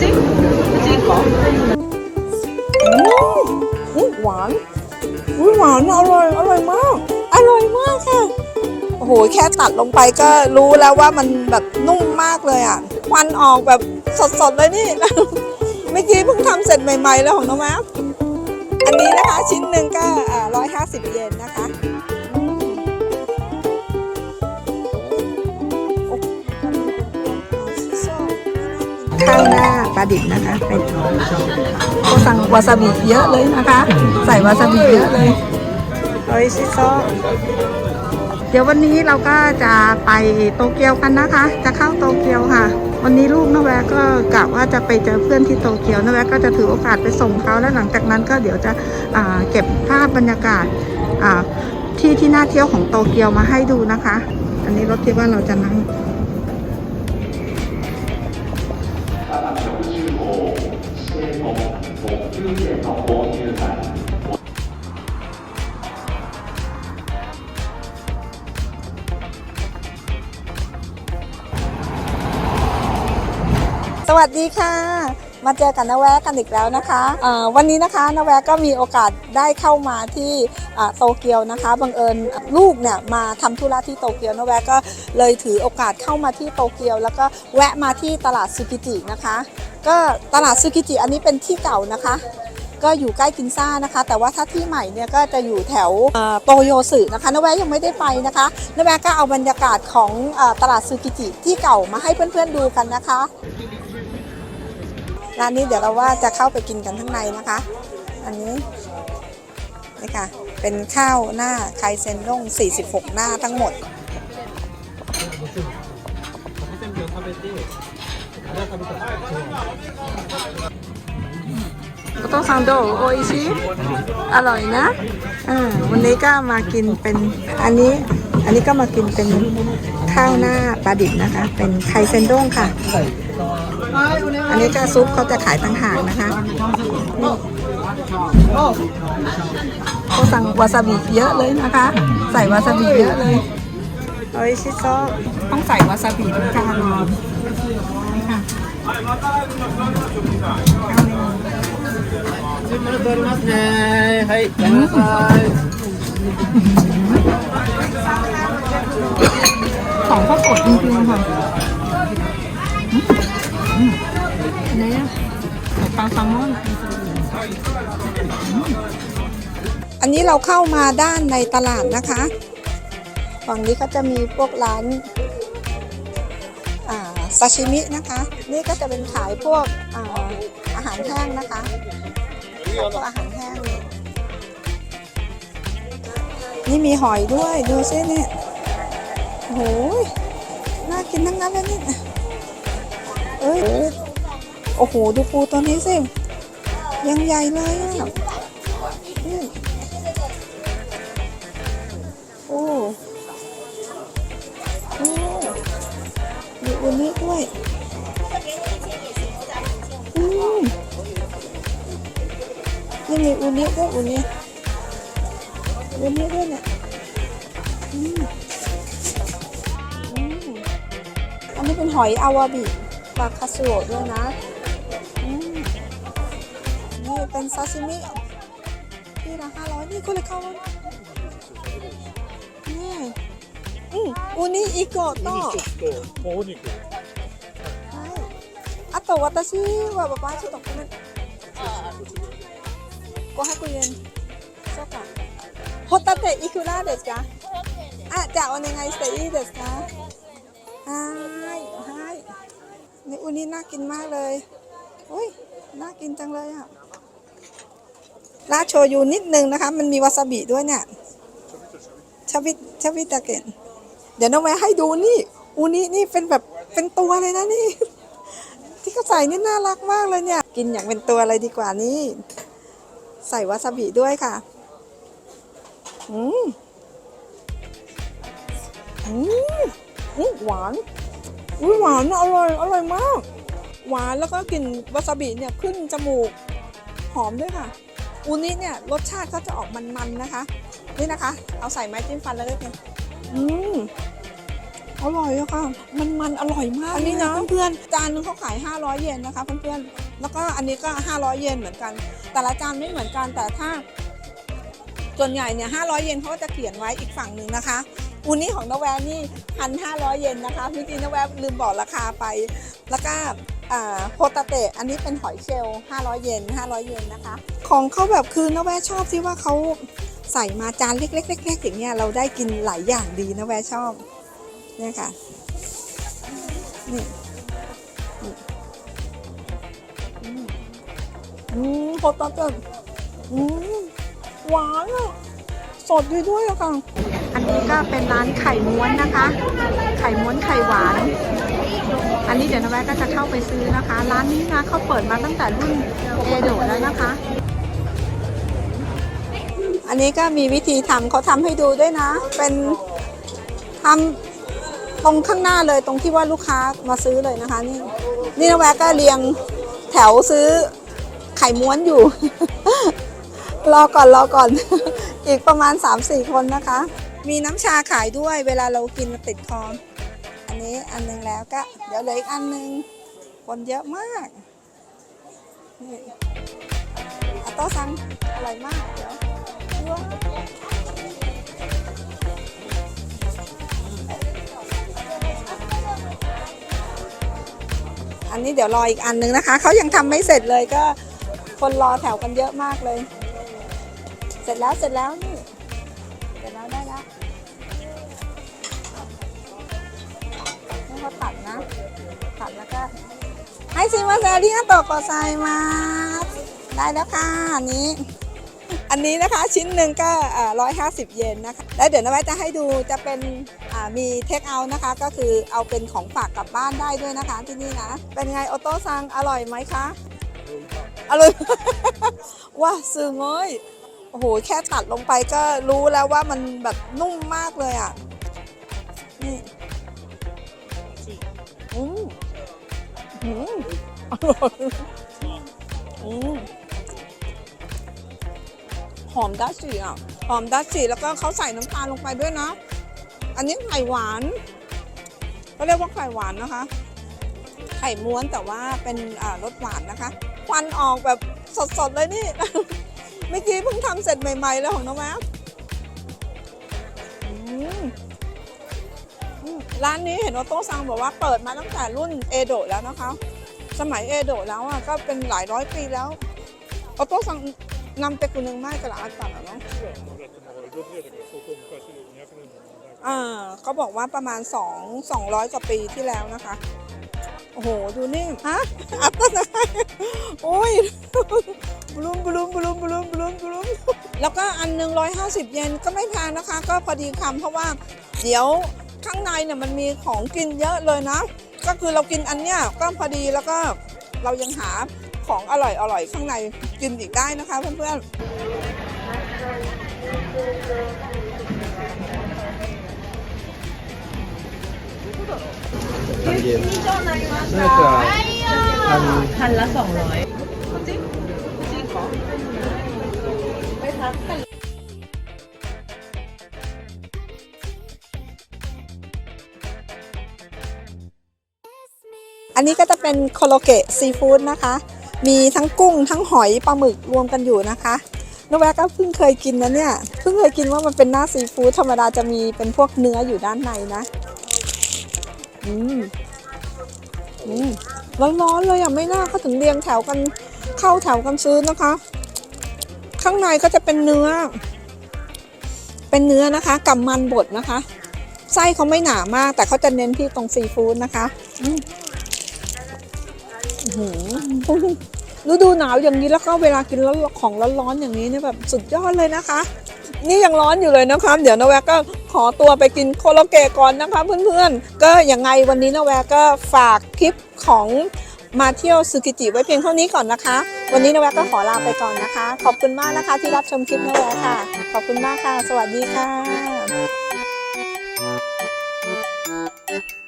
จริงจริงเหรออืมหวานอุ้ยหวานอร่อยอร่อยมากอร่อยมากค่ะ โอ้โห แค่ตัดลงไปก็รู้แล้วว่ามันแบบนุ่มมากเลยอะ ควันออกแบบสดๆเลยนี่ เมื่อกี้เพิ่งทำเสร็จใหม่ๆแล้วของน้องแมวอันนี้นะคะชิ้นหนึ่งก็ร้อยห้าสิบเยนนะคะ ข้าวหน้าปลาดิบนะคะเป็นเขาสั่งวาซาบิเยอะเลยนะคะ ใส่วาซาบิเยอะเลยโอ้ยชิโซเดี๋ยววันนี้เราก็จะไปโตเกียวกันนะคะ จะเข้าโตเกียวค่ะ วันนี้ลูกนแวะก็กะว่าจะไปเจอเพื่อนที่โตเกียวนแวะก็จะถือโอกาสไปส่งเขาแล้วหลังจากนั้นก็เดี๋ยวจะอ่าเก็บภาพบรรยากาศอ่าที่ที่น่าเที่ยวของโตเกียวมาให้ดูนะคะ อันนี้รถที่ว่าเราจะนั่ง วัสดีค่ะ มาเจอกันนะแวะกันอีกแล้วนะคะวันนี้นะคะนะแวะก็มีโอกาสได้เข้ามาที่โตเกียวนะคะบังเอิญลูกเนี่ยมาทำธุระที่โตเกียวนะแวะก็เลยถือโอกาสเข้ามาที่โตเกียว แล้วก็แวะมาที่ตลาดซูกิจินะคะ ก็ตลาดซูกิจิอันนี้เป็นที่เก่านะคะก็อยู่ใกล้กินซ่านะคะ แต่ว่าถ้าที่ใหม่เนี่ยก็จะอยู่แถวโตโยสึนะคะนแวะยังไม่ได้ไปนะคะนแวะก็เอาบรรยากาศของอตลาดซูกิจิที่เก่ามาให้เพื่อนๆดูกันนะคะ ร้านนี้เดี๋ยวเราว่าจะเข้าไปกินกันข้างในนะคะ อันนี้นี่ค่ะ เป็นข้าวหน้าไคเซนร่ง 46 หน้าทั้งหมดก็ต้องซังโดโออิชิอร่อยนะอ่าวันนี้ก็มากินเป็นอันนี้ อันนี้ก็มากินเป็นข้าวหน้าปลาดิบนะคะ เป็นไคเซนด้งค่ะ อันนี้ก็ซุปเขาจะขายต่างหากนะคะเขาสั่งวาซาบิเยอะเลยนะคะ ใส่วาซาบิเยอะเลยเอ้ยชิโซต้องใส่วาซาบิทุกจานนี่ค่ะของข้าสดจริงๆค่ะาแซลมอนอันนี้เราเข้ามาด้านในตลาดนะคะฝั่งนี้ก็จะมีพวกร้านาซาชิมินะคะ นี่ก็จะเป็นขายพวกอาอาหารแห้งนะคะพวกอาหารแห้งนี่มีหอยด้วยดูซิเนี่ยโอ้โหน่ากินทั้งนั้นเลยนี่เอ้ย โอ้โห ดูปูตัวนี้สิ ยังใหญ่เลยอะนี่โอ้โอ้มีอุนิด้วยอืมนี่มีอุนิด้วยอุนิอุนิด้วยเนี่ยอืมอืมอันนี้เป็นหอยอาวาบิปลาคาสโอะด้วยนะนี่เป็นซาชิมิที่ละห้าร้อยนี่คุณเลยเข้ามานี่อืมอูนิอิโกะโตะ お肉。 ใช่あと私はパパちょっとごめん500円そうかホタテいくらですかあじゃあお願いしていいですかはいはいนี่อูนี่น่ากินมากเลยอุ้ยน่ากินจังเลยอ่ะ ราดโชยุนิดนึงนะคะ มันมีวาซาบิด้วยเนี่ยชาบิชาบิตาเกนเดี๋ยวน้องแม่ให้ดูนี่อูนี่นี่เป็นแบบเป็นตัวเลยนะนี่ ที่เขาใส่นี่น่ารักมากเลยเนี่ย กินอย่างเป็นตัวเลยดีกว่านี่ ใส่วาซาบิด้วยค่ะ อืมอืมอืมหวานอุ้ยหวานอร่อยอร่อยมาก หวานแล้วก็กลิ่นวาซาบิเนี่ยขึ้นจมูก หอมด้วยค่ะ อูนิเนี่ยรสชาติก็จะออกมันๆนะคะ นี่นะคะ เอาใส่ไม้จิ้มฟันแล้วด้วยกันอืมหอร่อยอะค่ะ มันมันอร่อยมากอันนี้นะเพื่อนๆจานนึงเขาขาย 500 เยนนะคะเพื่อนๆแล้วก็อันนี้ก็ 500 เยนเหมือนกัน แต่ละจานไม่เหมือนกันแต่ถ้าส่วนใหญ่เนี่ย500 เยนเขาก็จะเขียนไว้อีกฝั่งหนึ่งนะคะ อูนี่ของนแวร์นี่พันห้าร้อยเยนนะคะเมื่อกี้นแวร์ลืมบอกราคาไป แล้วก็โฮตาเตะอันนี้เป็นหอยเชลล์500เยน500เยนนะคะ ของเขาแบบคือนแวร์ชอบที่ว่าเขาใส่มาจานเล็กๆๆอย่างเงี้ยเราได้กินหลายอย่างดีนแวร์ชอบเนี่ยค่ะนี่นี่อืมอืมโฮตาเตะอืมหวานอะสดดีด้วยอะค่ะ นี้ก็เป็นร้านไข่ม้วนนะคะ ไข่ม้วนไข่หวาน อันนี้เดี๋ยวนะแวะก็จะเข้าไปซื้อนะคะ ร้านนี้นะเขาเปิดมาตั้งแต่รุ่นเอโดะแล้วนะคะ อันนี้ก็มีวิธีทำเขาทำให้ดูด้วยนะ เป็นทำตรงข้างหน้าเลยตรงที่ว่าลูกค้ามาซื้อเลยนะคะ นี่นี่นะแวก็เรียงแถวซื้อไข่ม้วนอยู่ รอก่อนรอก่อน อีกประมาณ 3-4 คนนะคะ มีน้ำชาขายด้วย เวลาเรากินติดคออันนี้อันหนึงแล้วก็ เดี๋ยวเหลืออีกอันหนึง คนเยอะมากนี่อัตโต้ซังอร่อยมากเดี๋ยวลวงอันนี้เดี๋ยวรออีกอันหนึงนะคะ เขายังทำไม่เสร็จเลยก็คนรอแถวกันเยอะมากเลย เสร็จแล้วเสร็จแล้วนี่ ตัดแล้วก็ให้ซิมาเซริอาโตโกไซมาได้แล้วค่ะอันนี้ อันนี้นะคะชิ้นหนึ่งก็ร้อยห้าสิบเยนนะคะ แล้วเดี๋ยวนะไว้จะให้ดูจะเป็นมีเทคเอาท์นะคะ ก็คือเอาเป็นของฝากกลับบ้านได้ด้วยนะคะที่นี่นะ เป็นไงโอโต้ซังอร่อยไหมคะอร่อยว้าซื้อเงยโอ้โหแค่ตัดลงไปก็รู้แล้วว่ามันแบบนุ่มมากเลยอะนี่ อืมอร่อยอืมหอมดัชชีอะ หอมดัชชีแล้วก็เขาใส่น้ำตาลลงไปด้วยนะ อันนี้ไข่หวาน ก็เรียกว่าไข่หวานนะคะ ไข่ม้วนแต่ว่าเป็นอ่ารสหวานนะคะ ควันออกแบบสดๆเลยนี่ เมื่อกี้เพิ่งทำเสร็จใหม่ๆเลยของน้องแมวอืมอืม ร้านนี้เห็นว่าโต้ซังบอกว่าเปิดมาตั้งแต่รุ่นเอโดะแล้วนะคะ สมัยเอโดะแล้วอะก็เป็นหลายร้อยปีแล้วโอโต้ซังนำเตกุนึงไม่กระลาตันอะเนาะอ่าเขาบอกว่าประมาณ2 200กว่าปีที่แล้วนะคะ โอ้โห ดูนี่ฮะอัพต้นอะไรโอ้ยบลูมบลูมบลูมบลูมบลูมบลูมแล้วก็อันหนึ่ง150เยนก็ไม่แพงนะคะ ก็พอดีคำเพราะว่าเดี๋ยว ข้างในเนี่ยมันมีของกินเยอะเลยนะ ก็คือเรากินอันเนี้ยก็พอดีแล้วก็เรายังหาของอร่อยอร่อยๆข้างในกินอีกได้นะคะเพื่อนๆพันเยนน่าจะพันพันละสองร้อย นนี้ก็จะเป็นโคโลเกะซีฟู้ดนะคะ มีทั้งกุ้งทั้งหอยปลาหมึกรวมกันอยู่นะคะนกแวกก็เพิ่งเคยกินนะเนี่ย เพิ่งเคยกินว่ามันเป็นหน้าซีฟู้ดธรรมดาจะมีเป็นพวกเนื้ออยู่ด้านในนะ อืม อืมร้อนๆเลยอะไม่น่าเขาถึงเรียงแถวกันเข้าแถวกันซื้อนะคะ ข้างในก็จะเป็นเนื้อ เป็นเนื้อนะคะกับมันบดนะคะ ไส้เขาไม่หนามาก แต่เขาจะเน้นที่ตรงซีฟู้ดนะคะอืม ฤดูหนาวอย่างนี้แล้วก็เวลากินของร้อนๆอย่างนี้เนี่ยแบบสุดยอดเลยนะคะ นี่ยังร้อนอยู่เลยนะคะเดี๋ยวนแวกก็ขอตัวไปกินโคโลเกะก่อนนะคะเพื่อนๆ ก็ยังไงวันนี้นแวกก็ฝากคลิปของมาเที่ยวสุกิจิไว้เพียงเท่านี้ก่อนนะคะ วันนี้นแวกก็ขอลาไปก่อนนะคะ ขอบคุณมากนะคะที่รับชมคลิปนแวกค่ะ ขอบคุณมากค่ะ สวัสดีค่ะ